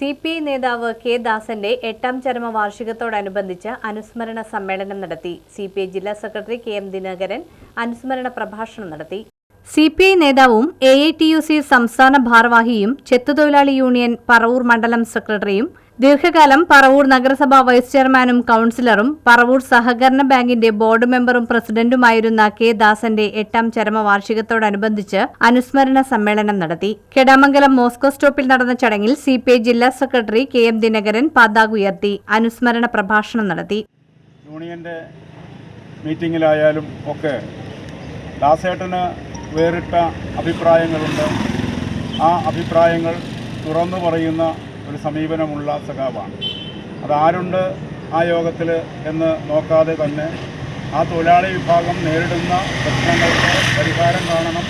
C P നേതാവ് K ദാസന്റെ എട്ടാം ചരമ വാർഷികത്തോടനുബന്ധിച്ച് അനുസ്മരണ സമ്മേളനം നടത്തി. സി പി ഐ ജില്ലാ സെക്രട്ടറി കെ എം ദിനകരൻ അനുസ്മരണ പ്രഭാഷണം നടത്തി. സി പി ഐ നേതാവും A I T U C സംസ്ഥാന ഭാരവാഹിയും ചെത്തുതൊഴിലാളി യൂണിയൻ പറവൂർ മണ്ഡലം സെക്രട്ടറിയും ദീർഘകാലം പറവൂർ നഗരസഭാ വൈസ് ചെയർമാനും കൌൺസിലറും പറവൂർ സഹകരണ ബാങ്കിന്റെ ബോർഡ് മെമ്പറും പ്രസിഡന്റുമായിരുന്ന കെ ദാസന്റെ എട്ടാം ചരമവാർഷികത്തോടനുബന്ധിച്ച് അനുസ്മരണ സമ്മേളനം നടത്തി. കെടാമംഗലം മോസ്കോ സ്റ്റോപ്പിൽ നടന്ന ചടങ്ങിൽ സി ജില്ലാ സെക്രട്ടറി കെ എം ദിനകരൻ പതാക ഉയർത്തി അനുസ്മരണ പ്രഭാഷണം നടത്തി. യൂണിയന്റെ മീറ്റിങ്ങിലായാലും ഒക്കെ ദാസേട്ടന് വേറിട്ട അഭിപ്രായങ്ങളുണ്ട്. ആ അഭിപ്രായങ്ങൾ തുറന്നു പറയുന്ന ഒരു സമീപനമുള്ള സഖാവാണ്. അതാരുണ്ട് ആ യോഗത്തിൽ എന്ന് നോക്കാതെ തന്നെ ആ തൊഴിലാളി വിഭാഗം നേരിടുന്ന പ്രശ്നങ്ങൾക്ക് പരിഹാരം കാണണം.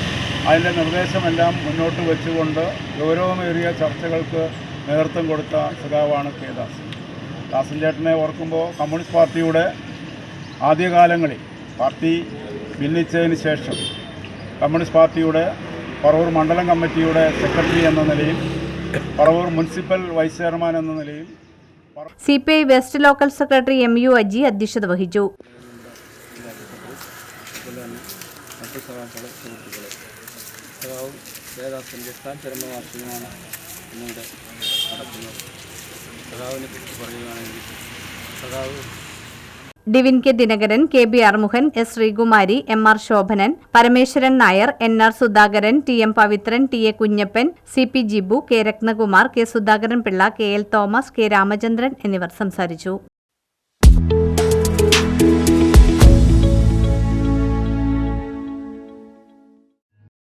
അതിന്റെ നിർദ്ദേശമെല്ലാം മുന്നോട്ട് വെച്ചുകൊണ്ട് ഗൗരവമേറിയ ചർച്ചകൾക്ക് നേതൃത്വം കൊടുത്ത സഖാവാണ് കെ ദാസൻ ദാസൻ ചേട്ടനെ ഓർക്കുമ്പോൾ കമ്മ്യൂണിസ്റ്റ് പാർട്ടിയുടെ ആദ്യകാലങ്ങളിൽ പാർട്ടി ഭിന്നിച്ചതിന് ശേഷം കമ്മ്യൂണിസ്റ്റ് പാർട്ടിയുടെ പറവൂർ മണ്ഡലം കമ്മിറ്റിയുടെ സെക്രട്ടറി എന്ന നിലയിൽ പറവൂർ മുനിസിപ്പൽ വൈസ് ചെയർമാൻ എന്ന നിലയിൽ C P I west local secretary M U Aji അധ്യക്ഷത വഹിച്ചു. അതുപോലെ തന്നെ മറ്റു സഖാക്കളെ സുഹൃത്തുക്കളെ സഖാവും ദേവദാസന്റെ എട്ടാം ഇന്നിവിടെ നടക്കുന്നത്. സഖാവിനെ പറ്റി പറയുകയാണെങ്കിൽ സഖാവ് Divin K Dinakaran K B Armukhan S Sreekumari M R Shobhanan Parameswaran Nair N R Sudhakaran T M Pavithran T A Kunjappan C P Jibu K Ratnakumar K Sudhakaran Pillai K L Thomas K Ramachandran എന്നിവർ സംസാരിച്ചു.